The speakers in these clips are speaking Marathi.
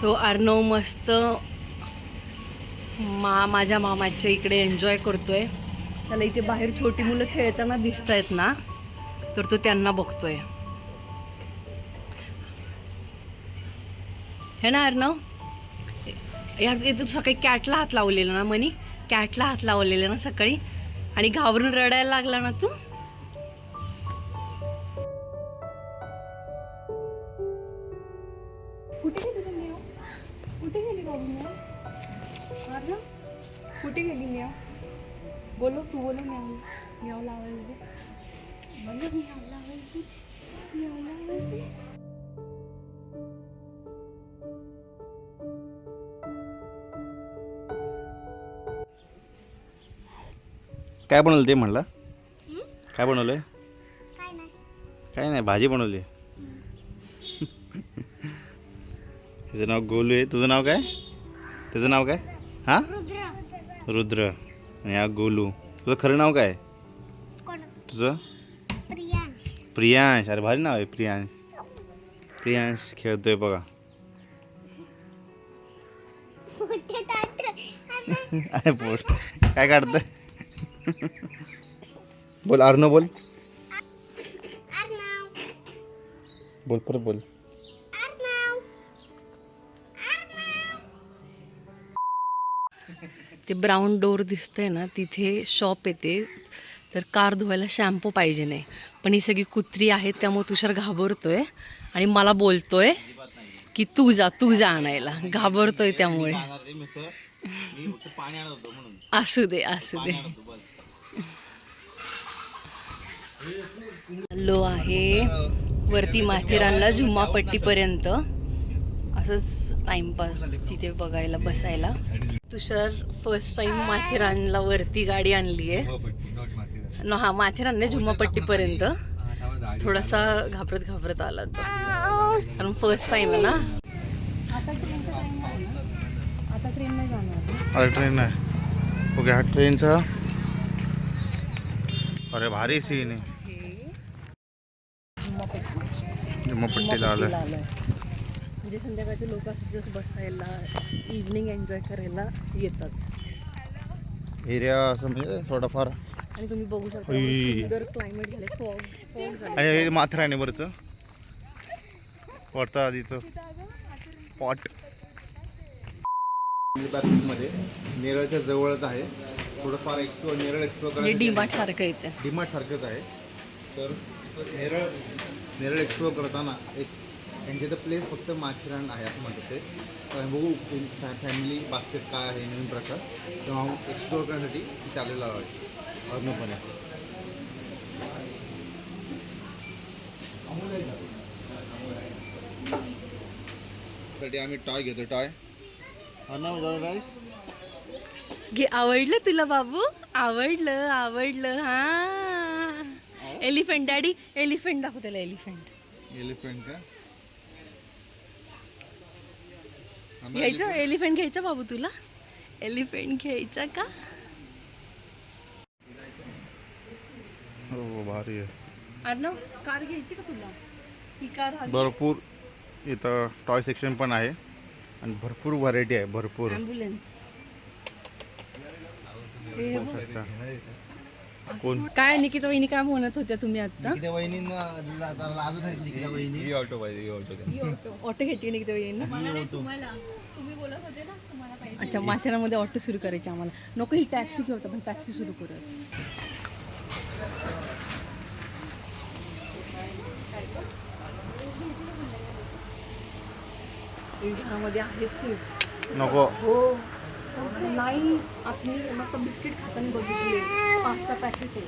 सो अर्णव मस्त मा माझ्या मामाच्या इकडे एन्जॉय करतोय. त्याला इथे बाहेर छोटी मुलं खेळताना दिसत आहेत ना तर तो त्यांना बघतोय. हे ना अर्णव यार इथे तू सकाळी कॅटला हात लावलेला ना मनी? कॅटला हात लावलेला ना सकाळी? आणि घाबरून रडायला लागला ना तू? कुठे कुठे गेली बाबू म्याव? अर्णव? कुठे गेली म्याव बोलो तू बोलो म्याव म्याव लावायला दे. बोलो म्याव लावायला दे. म्याव लावायला दे. काय बनवलं ते म्हणलं? काय बनवलंय? काय नाही भाजी बनवली. त्याचं नाव गोलू आहे. तुझं नाव काय? त्याचं नाव काय? हां? रुद्र. आणि हा गोलू. तुझं खरं नाव काय? तुझं? प्रियांश. प्रियांश. अरे भारी नाव आहे प्रियांश. प्रियांश खेळतोय बघा. अरे पोट काय काढतोय? बोल अर्न बोल. बोल परत बोल. ते ब्राऊन डोर दिसतंय ना तिथे शॉप येते. तर कार धुवायला शॅम्पू पाहिजे नाही. पण ही सगळी कुत्री आहेत त्यामुळे तुषार घाबरतोय. आणि मला बोलतोय की तू जा तू जा आणायला. घाबरतोय त्यामुळे. असू दे असू दे. लो आहे वरती माथेरानला झुम्मापट्टीपर्यंत. असंच टाइमपास तिथे बघायला बसायला. तुषार फर्स्ट टाइम माथेरानला वरती गाडी आणली आहे. न हा माथेरान नाही झुम्मापट्टीपर्यंत. थोडासा घाबरत घाबरत आला तो. कारण फर्स्ट टाइम आहे ना. आता ट्रेन नाही जाणार ट्रेन आहे ओके हा ट्रेनचा अरे भारी सीन आहे. जुम्मापट्टीला आलं म्हणजे संध्याकाळचे लोक असं जस्ट बसायला इव्हनिंग एन्जॉय करायला येतात. एरिया असं म्हणजे थोडाफार. आणि तुम्ही बघू शकता. सुंदर क्लायमेट झाले फॉग फॉग झाले आणि हे माथेराने वरचं. वरता आधीचं स्पॉटमध्ये नेरळच्या जवळच आहे. थोडंफार एक्सप्लोर नेरळ एक्सप्लोर म्हणजे डीमार्ट सारखं येतं डीमार्ट सारखंच आहे. तर नेरळ नेरळ एक्सप्लोर करताना एक त्यांचे तर प्लेस फक्त माथेरान आहे असं म्हणतात ते. तर बघू फॅ फॅमिली बास्केट काय आहे नवीन प्रकार. तेव्हा एक्सप्लोर करण्यासाठी इथे आलेला आहे अर्णपणे साठी आम्ही टॉय घेतो टॉय काय? घे आवडलं तुला बाबू? आवडलं आवडलं हा. एलिफंट डॅडी एलिफंट दाखव त्याला एलिफंट एलिफंट का? घ्यायचं? एलिफंट घ्यायचं बाबू तुला? एलिफंट घ्यायचा का? हो भारी आहे. अर्णव कार घ्यायची का तुला? ही कार भरपूर इथं टॉय सेक्शन पण आहे आणि भरपूर व्हरायटी आहे भरपूर. ॲम्ब्युलन्स हे. कोण? काय निकिता वहिनी काय म्हणत होत्या तुम्ही आता? निकिता वहिनींना अजून आहेत निकिता वहिनी ऑटो घ्यायची निकिता वहिनी तुम्ही बोलत होते ना अच्छा माथेरामध्ये ऑटो सुरू करायची आम्हाला. नको ही टॅक्सी घेऊ पण टॅक्सी सुरू करूया. घरामध्ये आहेत चिप्स. नको. हो. नाही आपली मग बिस्किट खाताना बघितले. पाच सहा पॅकेट आहे.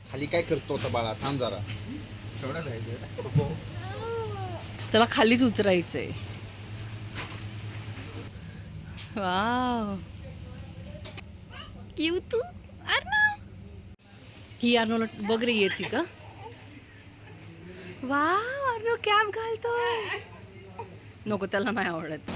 खाली काय करतो आता बाळा? थांब जरा. त्याला खालीच उचरायचंय वाव. क्यू तू ही अर्णवला बघ रे येते का? वाव अर्णव कॅब घालतोय. नको त्याला नाही आवडत.